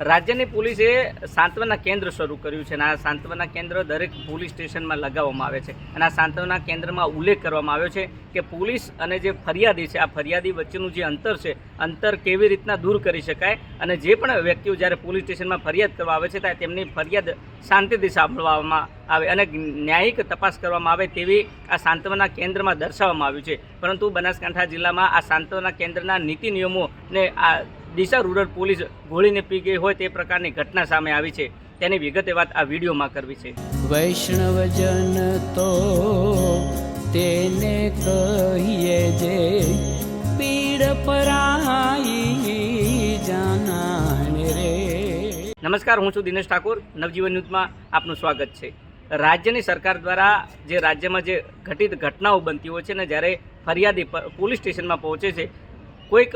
રાજ્યની પોલીસે સાંત્વના કેન્દ્ર શરૂ કર્યું છે અને આ સાંત્વના કેન્દ્ર દરેક પોલીસ સ્ટેશનમાં લગાવવામાં આવે છે. અને આ સાંત્વના કેન્દ્રમાં ઉલ્લેખ કરવામાં આવ્યો છે કે પોલીસ અને જે ફરિયાદી છે, આ ફરિયાદી વચ્ચેનું જે અંતર છે, અંતર કેવી રીતના દૂર કરી શકાય અને જે પણ વ્યક્તિઓ જ્યારે પોલીસ સ્ટેશનમાં ફરિયાદ કરવા આવે છે, ત્યારે તેમની ફરિયાદ શાંતિથી સાંભળવામાં આવે અને ન્યાયિક તપાસ કરવામાં આવે તેવી આ સાંત્વના કેન્દ્રમાં દર્શાવવામાં આવ્યું છે. પરંતુ બનાસકાંઠા જિલ્લામાં આ સાંત્વના કેન્દ્રના નીતિ નિયમોને આ દિશા રૂરલ પોલીસ ગોળીને પી ગઈ હોય તે પ્રકારની ઘટના સામે આવી છે. તેની વિગતે વાત આ વિડીયોમાં કરવી છે. વૈષ્ણવજન તો તેને કહીએ જે પીડ પરાઈ જાનાને રે. નમસ્કાર હું છું દિનેશ ઠાકોર. નવજીવન ન્યૂઝમાં આપનું સ્વાગત છે. રાજ્યની સરકાર દ્વારા જે રાજ્યમાં જે ઘટિત ઘટનાઓ બનતી હોય છે ને જ્યારે ફરિયાદી પોલીસ સ્ટેશનમાં પહોંચે છે કોઈક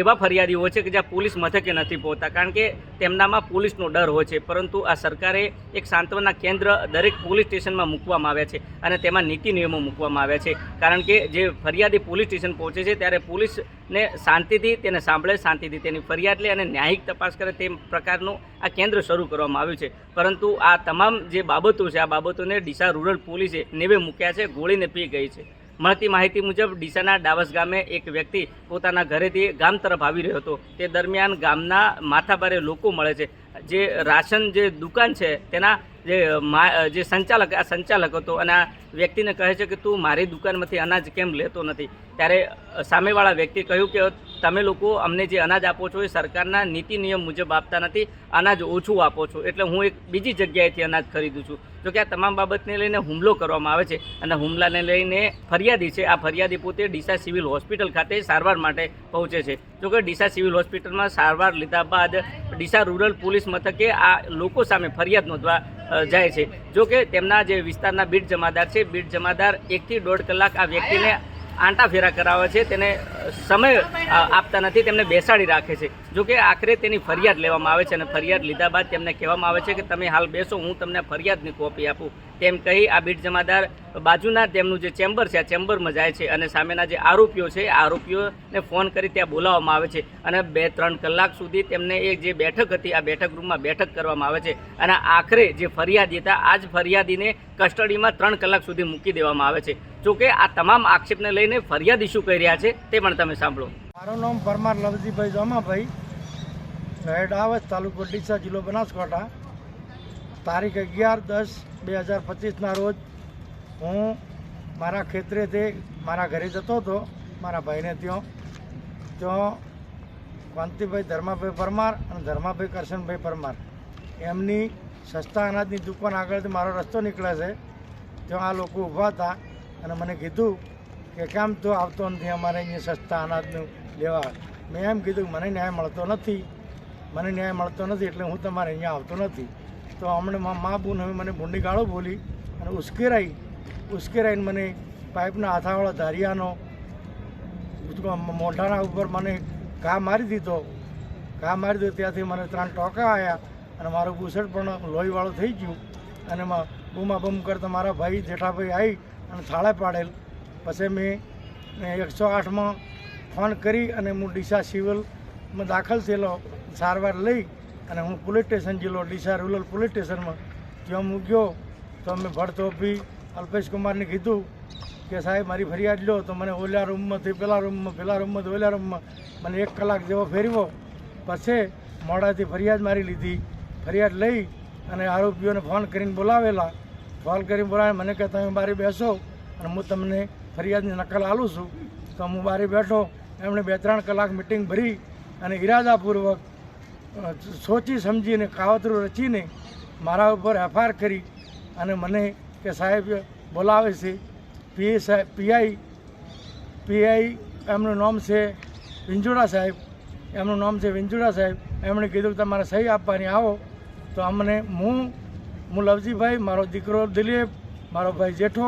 એવા ફરિયાદીઓ છે કે જ્યાં પોલીસ મથકે નથી પહોંચતા. કારણ કે તેમનામાં પોલીસનો ડર હોય છે, પરંતુ આ સરકારે એક સાંત્વના કેન્દ્ર દરેક પોલીસ સ્ટેશનમાં મૂકવામાં આવ્યા છે અને તેમાં નીતિ નિયમો મૂકવામાં આવ્યા છે. કારણ કે જે ફરિયાદી પોલીસ સ્ટેશન પહોંચે છે, ત્યારે પોલીસને શાંતિથી, તેને સાંભળે, શાંતિથી તેની ફરિયાદ લે અને ન્યાયિક તપાસ કરે તે પ્રકારનું આ કેન્દ્ર શરૂ કરવામાં આવ્યું છે. પરંતુ આ તમામ જે બાબતો છે, આ બાબતોને ડીસા રૂરલ પોલીસે નેવે મૂક્યા છે, ગોળીને પી ગઈ છે. મળતી માહિતી મુજબ ડીસાના ડાવસ ગામે એક વ્યક્તિ પોતાના ઘરેથી ગામ તરફ આવી રહ્યો હતો. તે દરમિયાન ગામના માથાભારે લોકો મળે છે. જે રાશન જે દુકાન છે, તેના જે મા- જે સંચાલક, આ સંચાલક હતો અને આ વ્યક્તિને કહે છે કે તું મારી દુકાનમાંથી અનાજ કેમ લેતો નથી? ત્યારે સામેવાળા વ્યક્તિ કહ્યું કે તમે લોકો અમને જે અનાજ આપો છો એ સરકારના નીતિ નિયમ મુજબ આપતા નથી, અનાજ ઓછું આપો છો. એટલે હું એક બીજી જગ્યાએથી અનાજ ખરીદું છું. જો કે આ તમામ બાબતને લઈને હુમલો કરવામાં આવે છે અને હુમલાને લઈને ફરિયાદી છે. આ ફરિયાદી પોતે ડીસા સિવિલ હોસ્પિટલ ખાતે સારવાર માટે પહોંચે છે. જો કે ડીસા સિવિલ હોસ્પિટલમાં સારવાર લીધા બાદ ડીસા રૂરલ પોલીસ મથકે આ લોકો સામે ફરિયાદ નોંધવા જાય છે. જો કે તેમના જે વિસ્તારના બીટ જમાદાર છે, બીટ જમાદાર એકથી દોઢ કલાક આ વ્યક્તિને આંટા ફેરા કરાવે છે, તેને સમય આપતા નથી, તેમને બેસાડી રાખે છે. જો કે આખરે તેની ફરિયાદ લેવામાં આવે છે અને ફરિયાદ લીધા બાદ તેમને કહેવામાં આવે છે કે, તમે હાલ બેસો, હું તમને ફરિયાદની કોપી આપું. તેમ કહી આ બીટ જમાદાર બાજુના તેમનું જે ચેમ્બર છે, આ ચેમ્બરમાં જાય છે અને સામેના જે આરોપીઓ છે આરોપીઓને ફોન કરી ત્યાં બોલાવવામાં આવે છે અને બે, ત્રણ કલાક સુધી તેમને એક જે બેઠક હતી, આ બેઠક રૂમમાં બેઠક કરવામાં આવે છે અને આખરે જે ફરિયાદી હતા આ જ ફરિયાદીને કસ્ટડીમાં ત્રણ કલાક સુધી મૂકી દેવામાં આવે છે. જો કે આ તમામ આક્ષેપને લઈને ફરિયાદ ઇસ્યુ કરી રહ્યા છે, તે પણ તમે સાંભળો. મારું નામ પરમાર લવજીભાઈ જોમાભાઈ, હેડ આવે તાલુકો ડીસા જિલ્લો બનાસકાંઠા. તારીખ અગિયાર દસ બે હજાર પચીસના રોજ હું મારા ખેતરેથી મારા ઘરે જતો હતો, મારા ભાઈને ત્યાં. ત્યાં કાંતિભાઈ ધર્માભાઈ પરમાર અને ધર્માભાઈ કરશનભાઈ પરમાર. એમની સસ્તા અનાજની દુકાન આગળથી મારો રસ્તો નીકળે છે. ત્યાં આ લોકો ઊભા હતા. અને મને કીધું કે કેમ તો આવતો નથી અમારે અહીંયા સસ્તા અનાજનું લેવા? મેં એમ કીધું મને ન્યાય મળતો નથી. મને ન્યાય મળતો નથી એટલે હું તમારે અહીંયા આવતો નથી. તો હમણે મા બુન હવે મને ભૂંડી ગાળો બોલી અને ઉશ્કેરાઈ, ઉશ્કેરાઈને મને પાઇપના હાથાવાળા ધારિયાનો મોઢાના ઉપર મને ઘા મારી દીધો. ઘા મારી દીધો, ત્યાંથી મને ત્રણ ટોકા આવ્યા અને મારું બુસટ પણ લોહીવાળું થઈ ગયું. અને બૂમા બૂમ કરતા મારા ભાઈ જેઠાભાઈ આવી અને થાળે પાડેલ. પછી મેં એકસો આઠમાં ફોન કરી અને હું ડીસા સિવિલમાં દાખલ થયેલો સારવાર લઈ અને હું પોલીસ સ્ટેશન જિલ્લો ડીસા રૂરલ પોલીસ સ્ટેશનમાં ત્યાં ગયો, તો અમે ભરતોપી અલ્પેશ કુમારને કીધું કે સાહેબ, મારી ફરિયાદ લો, તો મને ઓલા રૂમમાંથી, પેલા રૂમમાં, પેલા રૂમમાંથી, ઓલા રૂમમાં મને એક કલાક જેવો ફેરવો પછી મોડાથી ફરિયાદ મારી લીધી. ફરિયાદ લઈ અને આરોપીઓને ફોન કરીને બોલાવેલા. ફોન કરી બોલાવે, મને કે તમે બારી બેસો અને હું તમને ફરિયાદની નકલ આલું છું. તો હું બારી બેઠો, એમણે બે ત્રણ કલાક મિટિંગ ભરી અને ઈરાદાપૂર્વક સોચી સમજીને કાવતરું રચીને મારા ઉપર એફઆઈઆર કરી અને મને કે, સાહેબ, બોલાવે છે. પીએ સાહેબ પીઆઈ પીઆઈ એમનું નામ છે વિંજોડા સાહેબ. એમનું નામ છે વિંજોડા સાહેબ. એમણે કીધું, તમારે સહી આપવાની, આવો. તો અમને, હું હું લવજીભાઈ મારો દીકરો દિલીપ, મારો ભાઈ જેઠો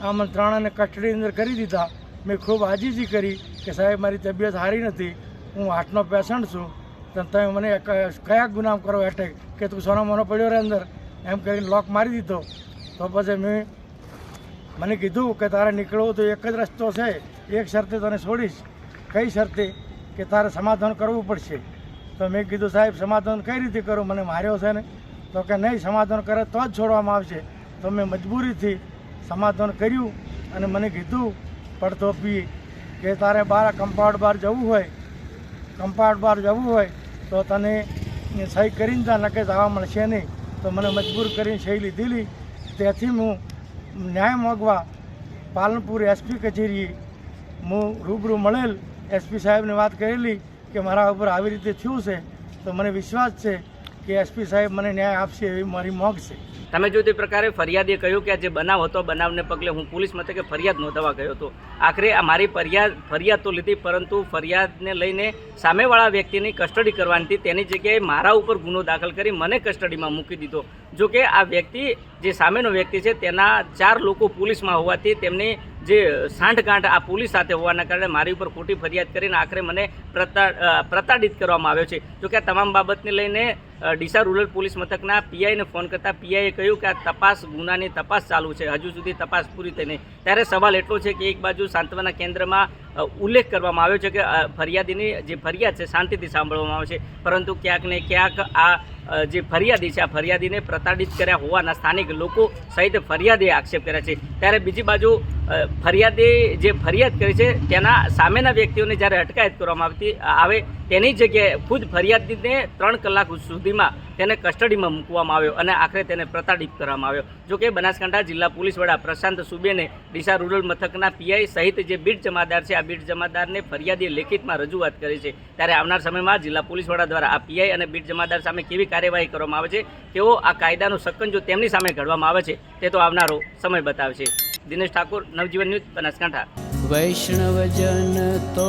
આમ ત્રણને કસ્ટડી અંદર કરી દીધા. મેં ખૂબ આજીજી કરી કે સાહેબ, મારી તબિયત સારી નથી, હું હાર્ટનો પેશન્ટ છું. તો તમે મને કયા ગુનામ કરો એટેક કે તું સોનો મોનો પડ્યો રે અંદર? એમ કરીને લોક મારી દીધો. તો પછી મેં મને કીધું કે તારે નીકળવું તો એક જ રસ્તો છે. એક શરતે તને છોડીશ. કઈ શરતે? કે તારે સમાધાન કરવું પડશે. તો મેં કીધું, સાહેબ, સમાધાન કઈ રીતે કરું? મને માર્યો છે ને તો કે નહીં, સમાધાન કરે તો જ છોડવામાં આવશે. તો મેં મજબૂરીથી સમાધાન કર્યું અને મને કીધું પડતો પી કે તારે બહાર કમ્પાઉન્ડ બહાર જવું હોય કમ્પાઉન્ડ બહાર જવું હોય, તો તને સહી કરીને ત્યાં નકે જવા મળશે નહીં. તો મને મજબૂર કરીને સહી લીધેલી. તેથી હું ન્યાય માગવા પાલનપુર એસપી કચેરીએ હું રૂબરૂ મળેલ. એસપી સાહેબને વાત કરેલી કે મારા ઉપર આવી રીતે થયું છે. તો મને વિશ્વાસ છે કે એસપી સાહેબ મને ન્યાય આપશે એવી મારી મોગ છે. તમે જો તે પ્રકારે ફરિયાદે કહ્યું કે આ જે બનાવ હતો, બનાવને પગલે હું પોલીસ મથકે ફરિયાદ નોંધાવા ગયો હતો. આખરે આ મારી ફરિયાદ ફરિયાદ તો લીધી, પરંતુ ફરિયાદને લઈને સામેવાળા વ્યક્તિની કસ્ટડી કરવાની હતી. તેની જગ્યાએ મારા ઉપર ગુનો દાખલ કરી મને કસ્ટડીમાં મૂકી દીધો. જો કે આ વ્યક્તિ, જે સામેનો વ્યક્તિ છે, તેના ચાર લોકો પોલીસમાં હોવાથી તેમની જે સાંઠગાંઠ આ પોલીસ સાથે હોવાના કારણે મારી ઉપર ખોટી ફરિયાદ કરીને આખરે મને પ્રતા પ્રતાડિત કરવામાં આવ્યો છે. જો કે આ તમામ બાબતને લઈને ડીસા રૂરલ પોલીસ મથકના પીઆઈને ફોન કરતાં પીઆઈએ કહ્યું કે આ તપાસ ગુનાની તપાસ ચાલુ છે. હજુ સુધી તપાસ પૂરી થઈ નહીં. ત્યારે સવાલ એટલો છે કે એક બાજુ સાંત્વના કેન્દ્રમાં ઉલ્લેખ કરવામાં આવ્યો છે કે ફરિયાદીની જે ફરિયાદ છે, શાંતિથી સાંભળવામાં આવે છે. પરંતુ ક્યાંક ને ક્યાંક આ જે ફરિયાદી છે, આ ફરિયાદીને પ્રતાડિત કર્યા હોવાના સ્થાનિક લોકો સહિત ફરિયાદીએ આક્ષેપ કર્યા છે. ત્યારે બીજી બાજુ ફરિયાદી જે ફરિયાદ કરી છે, તેના સામેના વ્યક્તિઓને જ્યારે અટકાયત કરવામાં આવતી આવે તેની જગ્યાએ ખુદ ફરિયાદીને ત્રણ કલાક સુધીમાં તેને કસ્ટડીમાં મૂકવામાં આવ્યો અને આખરે તેને પ્રતાડિત કરવામાં આવ્યો. જો કે બનાસકાંઠા જિલ્લા પોલીસ વડા પ્રશાંત સુબેને ડીસા રૂરલ મથકના પીઆઈ સહિત જે બીટ જમાદાર છે, આ બીટ જમાદારને ફરિયાદીએ લેખિતમાં રજૂઆત કરી છે. ત્યારે આવનાર સમયમાં જિલ્લા પોલીસ વડા દ્વારા આ પીઆઈ અને બીટ જમાદાર સામે કેવી કાર્યવાહી કરવામાં આવે છે, તેઓ આ કાયદાનો જો તેમની સામે ઘડવામાં આવે છે, તે તો આવનારો સમય બતાવશે. દિનેશ ઠાકોર, નવજીવન ન્યૂઝ બનાસકાંઠા. વૈષ્ણવજન તો